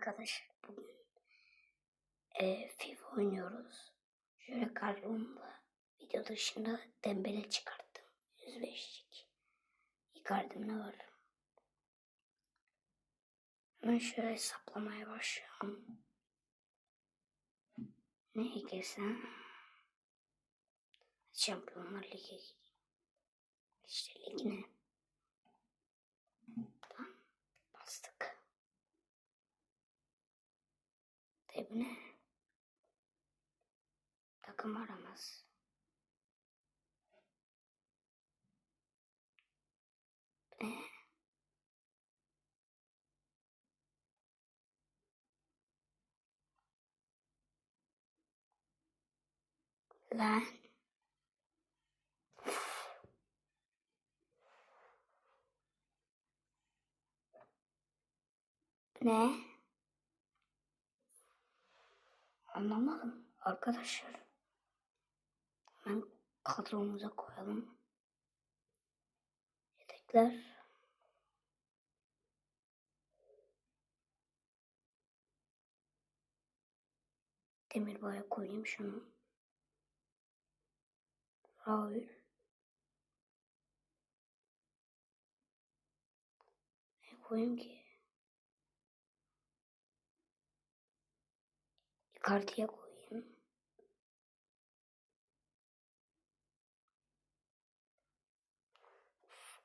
Arkadaşlar bugün e, FIFA oynuyoruz. Şöyle kalbimle video dışında Dembele çıkarttım. 105'lik. Icardi'm ne var? Hemen şöyle hesaplamaya başlıyorum. Neye girsem? Şampiyonlar Ligi gireyim. İşte ligine. Tamam. Bastık. Debine. Takım aramaz. Ne? Lan. Ne? Anlamadım arkadaşlar. Hemen kadromuza koyalım. Yedekler. Demirbay'a koyayım şunu. Raul. Ne koyayım ki? Icardi'ye koyayım.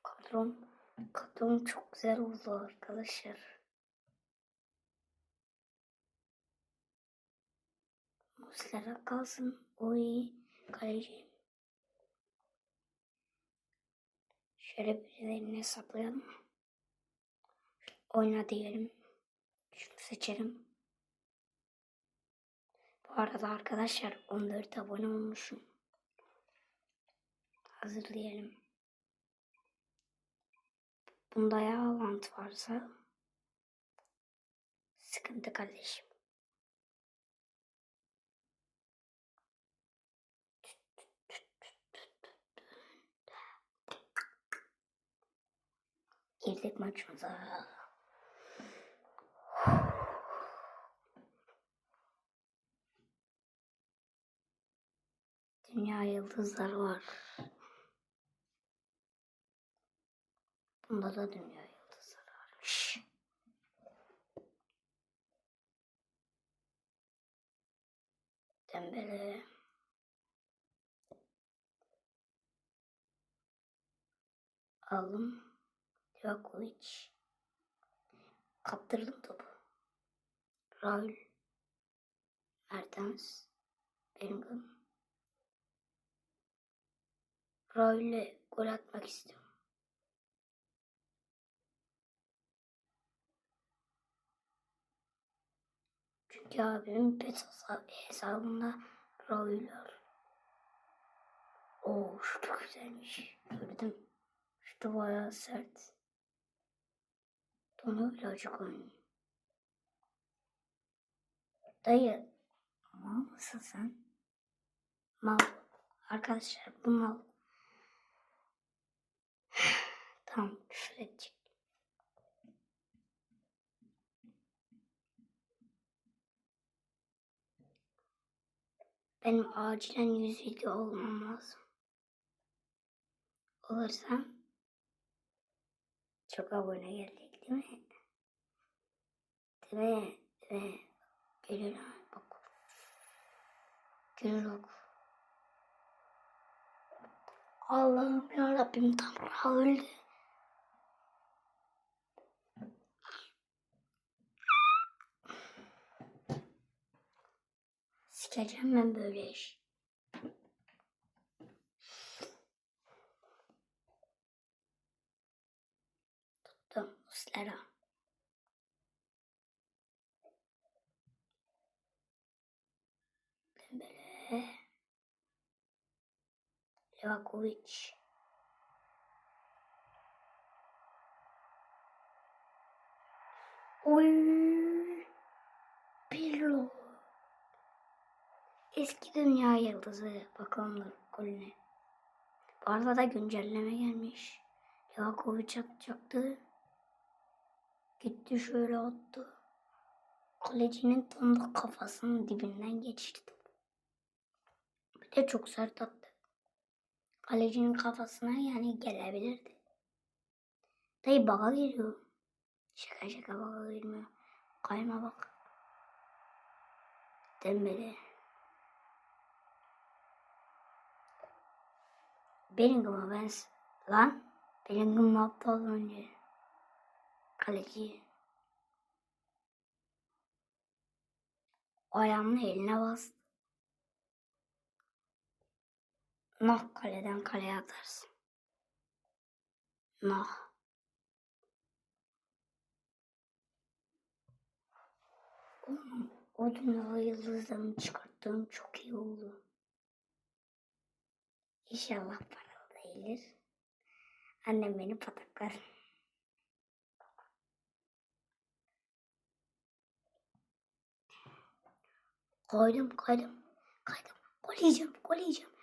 Kadrom, kadrom çok güzel oldu arkadaşlar. Muslera kalsın. O iyi. Kaleci. Şöyle birilerini hesaplayalım. Oyna diyelim. Şunu seçelim. Bu arada arkadaşlar 14 abone olmuşum. Hazırlayalım. Bunda ya lant varsa sıkıntı kardeşim. Girdik maçımıza. Dünya yıldızları var. Bunda da dünya yıldızları varmış. Dembele. Aldım. Livakovic. Kaptırdım topu. Raul. Mertens. Bellingham. Raul'e gol atmak istiyorum. Çünkü abimin pet hesabında Raul var. Oo şu çok güzelmiş. Gördüm. Şu bayağı sert. Onu birazcık oynayayım. Dayı. Mal mısın sen? Mal. Arkadaşlar bu mal. Tamam küfür edecek. Benim acilen 100 video olmam lazım. Olursam çok abone gelecek değil mi? Değil mi? Değil mi? Gönül bak. Gönül bak. Allah'ım ya Rabbim tam öldü. Sikeceğim ben böyle iş. Tuttum Muslera. Livakovic. Oy. Pirlo. Eski dünya yıldızı. Bakalım golüne. Bu arada da güncelleme gelmiş. Livakovic atacaktı. Gitti şöyle attı. Kalecinin tam da kafasının dibinden geçti. Bir de çok sert attı. Kalecinin kafasına yani gelebilirdi. Dayı baka giriyor. Şaka şaka baka girmiyor. Kayma bak. Dembele. Bellingham ben lan Bellingham ne yaptı az önce? Kaleci. Ayağımla eline bastı. Nah kaleden kaleye atarsın. Nah. Oğlum, o dünya yıldızlarını çıkarttığım çok iyi oldu. İnşallah paralı değildir. Annem beni pataklar. Kaydım. Gol yiyeceğim. Gol yiyeceğim. Gol yiyeceğim.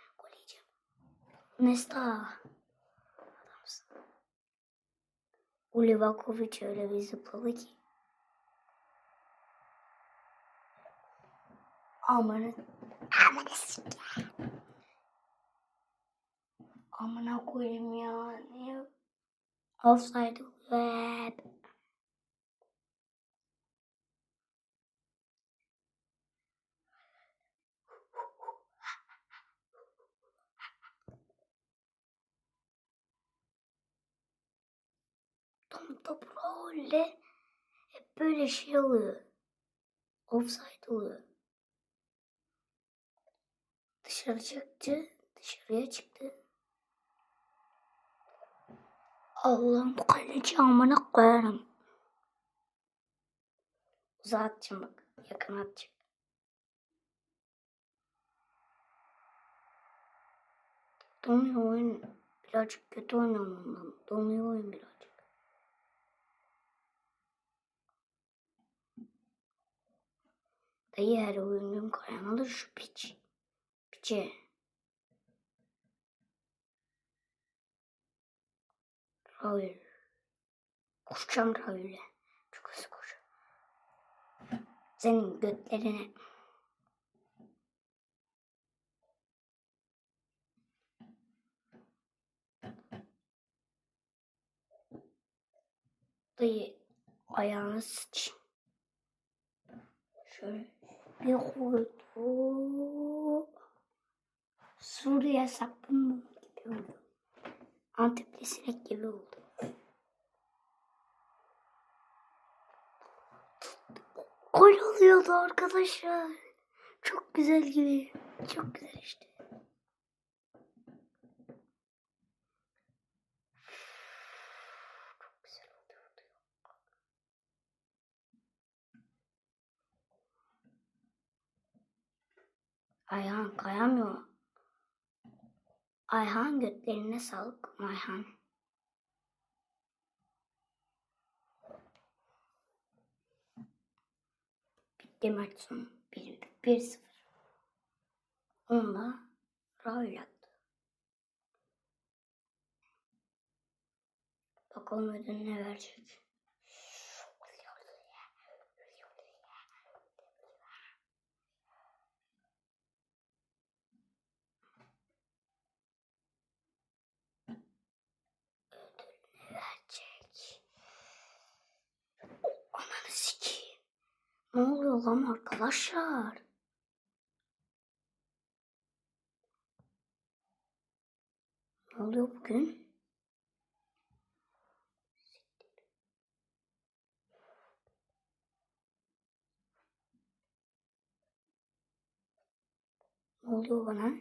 Nesta. Adamsın. Ulivakovic öyle bir zıpladı ki. Amanı. Amanı. Amına koyayım ya. Niye? Offside web. Tam da böyle hep böyle şey oluyor. Offside oluyor. Dışarı çıktı. Dışarıya çıktı. Allah'ım kaleci amına koyarım. Uzağa bak. Yakın atacağım. Donuyor oyun. Birazcık kötü oynuyorum ondan. Donuyor oyun birazcık. Dayı her oyunun kayanadır şu piç. Piçe. Raul. Koşacağım Raul'e. Çok hızlı koşacağım. Senin götlerine. Dayı ayağını sıç. Şöyle bir koydu. Suriye sapın gibi oldu. Antepli sinek gibi oldu. Gol oluyordu arkadaşlar. Çok güzel gibi. Çok güzel işte. Ayhan kayamıyor. Ayhan götlerine sağlık Ayhan. Bitti maç sonu. 1-0. Onunla Raul attı. Bakalım ödül ne verecek. Ne oluyor lan arkadaşlar? Ne oluyor bugün? Ne oluyor bana?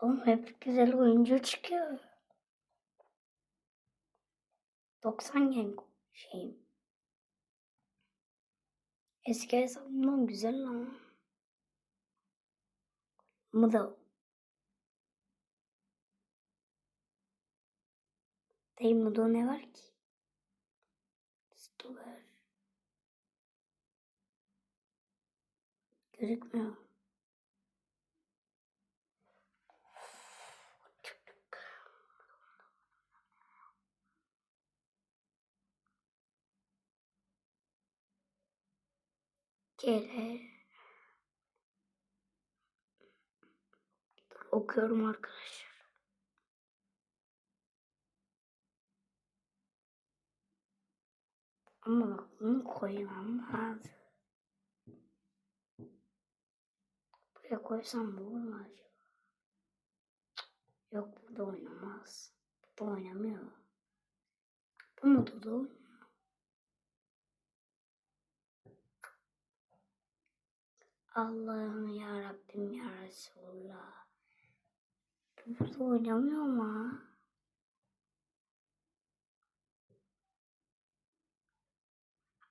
Oğlum hep güzel oyuncu çıkıyor. 90 gen şeyim. Eski hesabımdan güzel lan. Mıda. Dayı mıda ne var ki? Stover. Gözükmüyor. Kere Dur, okuyorum arkadaşlar. Ama bak bunu koymam lazım. Buraya koysam olur mu acaba? Cık, Yok burada oynamaz. Burada oynamıyor. Bu modda da oynuyor. Allah'ım ya Rabbim ya Resulullah. Bu Burada oynamıyor ama.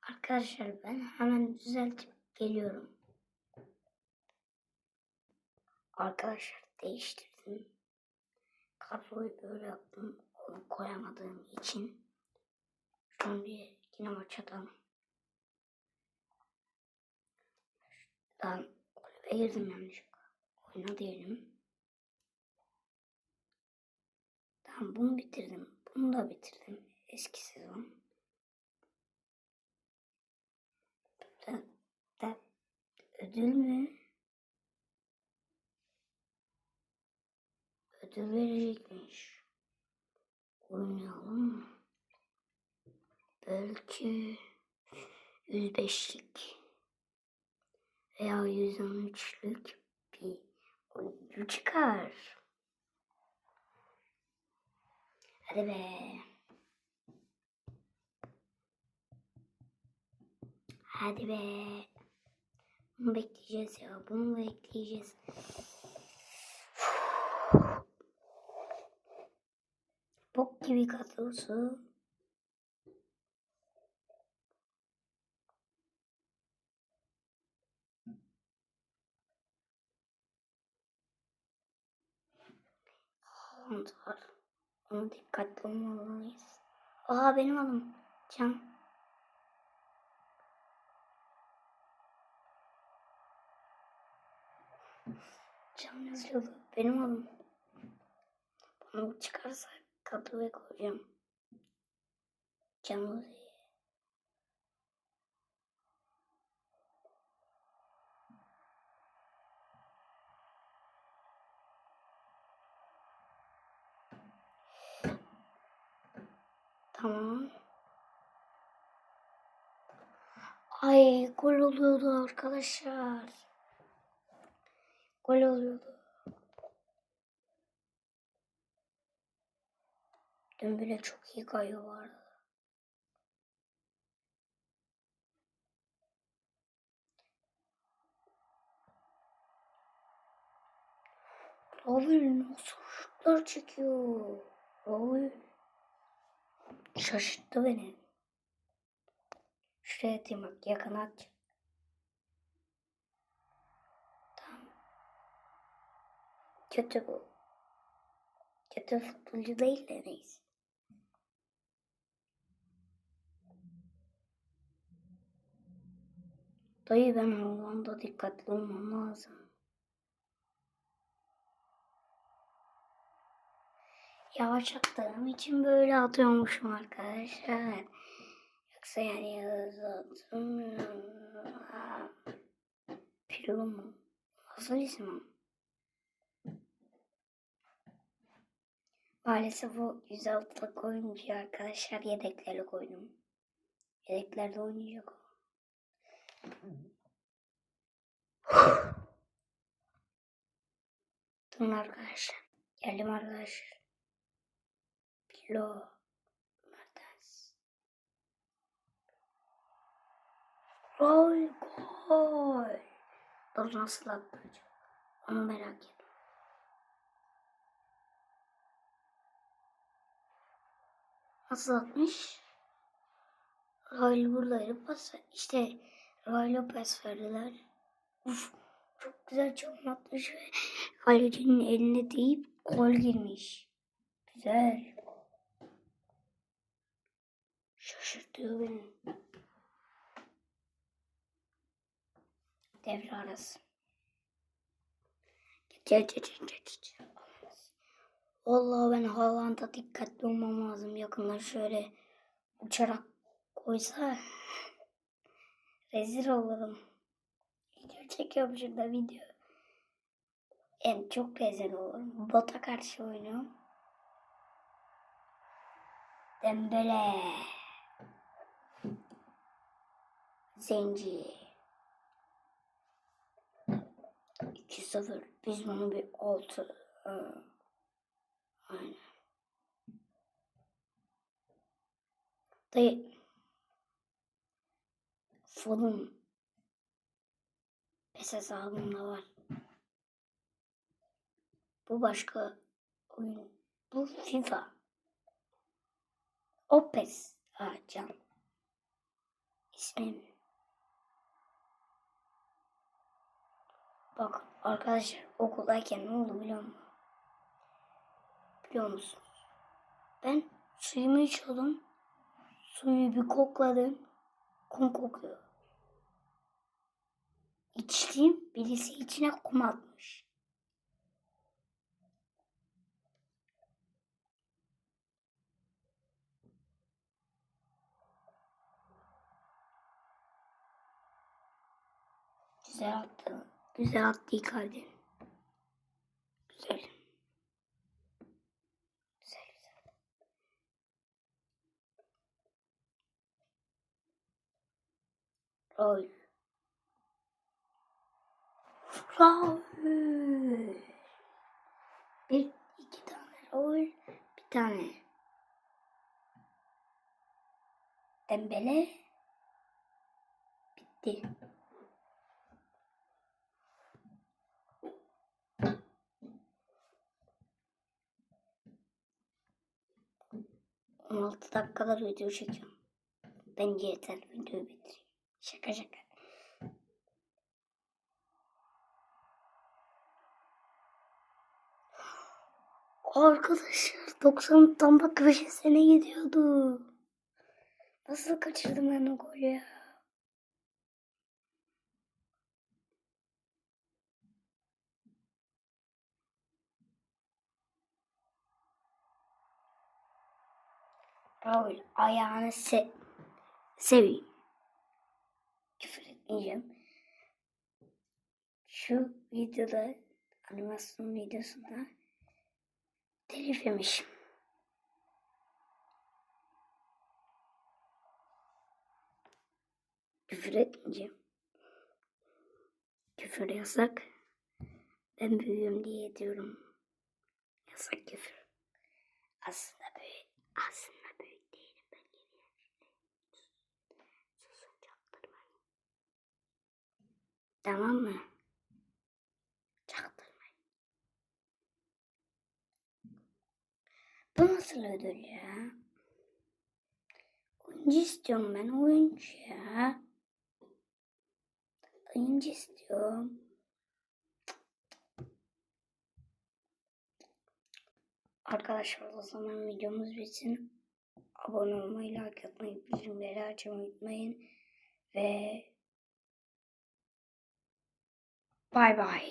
Arkadaşlar ben hemen düzeltip geliyorum. Arkadaşlar değiştirdim. Kadroyu böyle yaptım. Onu koyamadığım için. Şimdi yine maç atalım. Ben kulübe girdim yanlışlıkla. Oyna diyelim. Tamam bunu bitirdim. Bunu da bitirdim. Eski sezon. Da, da, ödül mü? Ödül verecekmiş. Oynayalım mı? Belki 105'lik veya 113'lük bir oyuncu çıkar. Hadi be. Hadi be. Bunu bekleyeceğiz ya. Bunu bekleyeceğiz. Bok gibi kadrosu. Haaland var. Ona dikkatli olmalıyız. Aa benim adım. Can. Can yazıyordu. Benim adım. Bunu çıkarsa kadroya koyacağım. Can Uzi'yi. Tamam. Ay gol oluyordu arkadaşlar. Gol oluyordu. Dün bile çok iyi kayıyor vardı. Raul nasıl şutlar çekiyor? Raul şaşırttı beni. Şuraya atayım bak yakına at. Tamam. Kötü bu. Kötü futbolcu değil de neyse. Dayı ben Hollanda'da dikkatli olmam lazım. Yavaş attığım için böyle atıyormuşum arkadaşlar. Yoksa yani hızlı atılmıyorum. Pirlo mu? Nasıl isim? Maalesef o 106'lık oyuncu arkadaşlar yedekleri koydum. Yedeklerde oynayacak o. Durun arkadaşlar. Geldim arkadaşlar. Pirlo. Mertens. Gol gol. Dur nasıl acaba? Onu merak ettim. Nasıl atmış? Raul buradaydı pas. İşte Raul'a pas verdiler. Uf, çok güzel çok atmış ve kalecinin eline deyip gol girmiş. Güzel. Şaşırtıyor beni. Devre arası. Gel gel gel gel. Vallahi ben Haaland'a dikkatli olmam lazım. Yakından şöyle uçarak koysa rezil olurum. video çekiyorum şurada video. En çok bezen olur. Bota karşı oynuyorum. Dembele. Zenci. 2-0. Biz bunu bir 6. Aynen. Dayı. Fulham. PES hesabımda var. Bu başka oyun. Bu FIFA. O PES. Ha can. İsmim. Bak arkadaşlar okuldayken ne oldu biliyor musun? Biliyor musunuz? Ben suyumu içiyordum. Suyu bir kokladım. Kum kokuyor. İçtiğim birisi içine kum atmış. Güzel attı. Güzel attı Icardi. Güzel. Güzel güzel. Bir, iki tane rol. Bir tane. Dembele. Bitti. On altı dakikalar video çekiyorum. Bence yeter videoyu bitireyim. Şaka şaka. Arkadaşlar 90 tam bak köşe sene gidiyordu. Nasıl kaçırdım ben o golü ya? Raul ayağını se seveyim. Küfür etmeyeceğim. Şu videoda animasyon videosunda telif yemişim. Küfür etmeyeceğim. Küfür yasak. Ben büyüğüm diye diyorum. Yasak küfür. Aslında büyük. Aslında büyük değilim ben yeni Susun çaktırmayın. Tamam mı? Çaktırmayın. Bu nasıl ödül ya? Oyuncu istiyorum ben oyuncu ya. Oyuncu istiyorum. Arkadaşlar o zaman videomuz bitsin. Abone olmayı, like atmayı, bildirimleri açmayı unutmayın. Ve Bye bye.